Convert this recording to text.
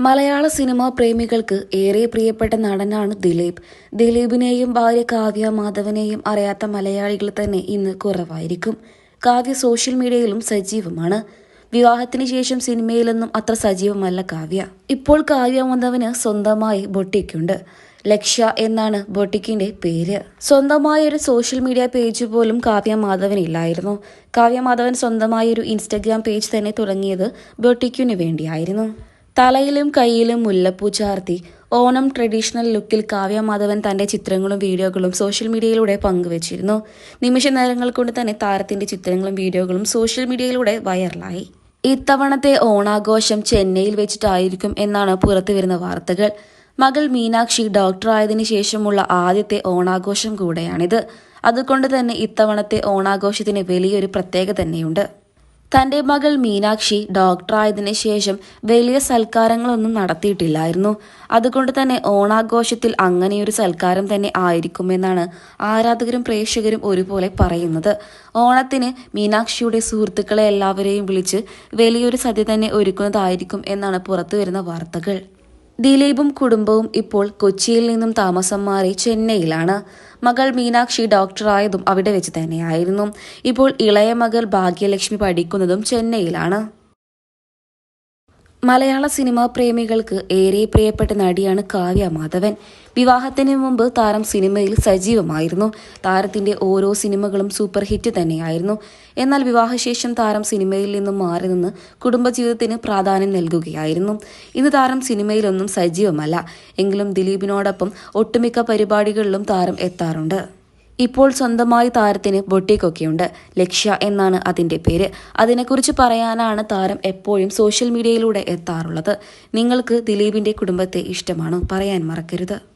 മലയാള cinema പ്രേമികൾക്ക് ഏറെ പ്രിയപ്പെട്ട നടനാണ് ദിലീപ്. ദിലീപിനെയും ഭാര്യ കാവ്യ മാധവനെയും അറിയാത്ത മലയാളികൾ തന്നെ ഇന്ന് കുറവായിരിക്കും. കാവ്യ സോഷ്യൽ മീഡിയയിലും സജീവമാണ്. വിവാഹത്തിന് ശേഷം സിനിമയിലൊന്നും അത്ര സജീവമല്ല കാവ്യ. ഇപ്പോൾ കാവ്യ മാധവന് സ്വന്തമായി ബൊട്ടിക്കുണ്ട്. ലക്ഷ്യ എന്നാണ് ബൊട്ടിക്കിന്റെ പേര്. സ്വന്തമായ ഒരു സോഷ്യൽ മീഡിയ പേജ് പോലും കാവ്യ മാധവനില്ലായിരുന്നു കാവ്യ മാധവൻ സ്വന്തമായ ഒരു ഇൻസ്റ്റഗ്രാം പേജ് തന്നെ തുടങ്ങിയത് ബൊട്ടിക്കിനു വേണ്ടിയായിരുന്നു. തലയിലും കൈയിലും മുല്ലപ്പൂ ചാർത്തി ഓണം ട്രഡീഷണൽ ലുക്കിൽ കാവ്യ മാധവൻ തന്റെ ചിത്രങ്ങളും വീഡിയോകളും സോഷ്യൽ മീഡിയയിലൂടെ പങ്കുവച്ചിരുന്നു. നിമിഷ നേരങ്ങൾ കൊണ്ട് തന്നെ താരത്തിന്റെ ചിത്രങ്ങളും വീഡിയോകളും സോഷ്യൽ മീഡിയയിലൂടെ വൈറലായി. ഇത്തവണത്തെ ഓണാഘോഷം ചെന്നൈയിൽ വെച്ചിട്ടായിരിക്കും എന്നാണ് പുറത്തുവരുന്ന വാർത്തകൾ. മകൾ മീനാക്ഷി ഡോക്ടറായതിനു ശേഷമുള്ള ആദ്യത്തെ ഓണാഘോഷം കൂടെയാണിത്. അതുകൊണ്ട് തന്നെ ഇത്തവണത്തെ ഓണാഘോഷത്തിന് വലിയൊരു പ്രത്യേകത തന്നെയുണ്ട്. തന്റെ മകൾ മീനാക്ഷി ഡോക്ടറായതിനു ശേഷം വലിയ സൽക്കാരങ്ങളൊന്നും നടത്തിയിട്ടില്ലായിരുന്നു. അതുകൊണ്ട് തന്നെ ഓണാഘോഷത്തിൽ അങ്ങനെയൊരു സൽക്കാരം തന്നെ ആയിരിക്കുമെന്നാണ് ആരാധകരും പ്രേക്ഷകരും ഒരുപോലെ പറയുന്നത്. ഓണത്തിന് മീനാക്ഷിയുടെ സുഹൃത്തുക്കളെ എല്ലാവരെയും വിളിച്ച് വലിയൊരു സദ്യ തന്നെ ഒരുക്കുന്നതായിരിക്കും എന്നാണ് പുറത്തുവരുന്ന വാർത്തകൾ. ദിലീപും കുടുംബവും ഇപ്പോൾ കൊച്ചിയിൽ നിന്നും താമസം മാറി ചെന്നൈയിലാണ്. മകൾ മീനാക്ഷി ഡോക്ടറായതും അവിടെ വെച്ച് തന്നെയായിരുന്നു. ഇപ്പോൾ ഇളയ മകൾ ഭാഗ്യലക്ഷ്മി പഠിക്കുന്നതും ചെന്നൈയിലാണ്. മലയാള സിനിമാ പ്രേമികൾക്ക് ഏറെ പ്രിയപ്പെട്ട നടിയാണ് കാവ്യ മാധവൻ. വിവാഹത്തിന് മുമ്പ് താരം സിനിമയിൽ സജീവമായിരുന്നു. താരത്തിന്റെ ഓരോ സിനിമകളും സൂപ്പർ ഹിറ്റ് തന്നെയായിരുന്നു. എന്നാൽ വിവാഹശേഷം താരം സിനിമയിൽ നിന്നും മാറി നിന്ന് കുടുംബജീവിതത്തിന് പ്രാധാന്യം നൽകുകയായിരുന്നു. ഇന്ന് താരം സിനിമയിലൊന്നും സജീവമല്ല. എങ്കിലും ദിലീപിനോടൊപ്പം ഒട്ടുമിക്ക പരിപാടികളിലും താരം എത്താറുണ്ട്. ഇപ്പോൾ സ്വന്തമായി താരത്തിന് ബൊട്ടിക്കൊക്കെയുണ്ട്. ലക്ഷ്യ എന്നാണ് അതിന്റെ പേര്. അതിനെക്കുറിച്ച് പറയാനാണ് താരം എപ്പോഴും സോഷ്യൽ മീഡിയയിലൂടെ എത്താറുള്ളത്. നിങ്ങൾക്ക് ദിലീപിന്റെ കുടുംബത്തെ ഇഷ്ടമാണോ? പറയാൻ മറക്കരുത്.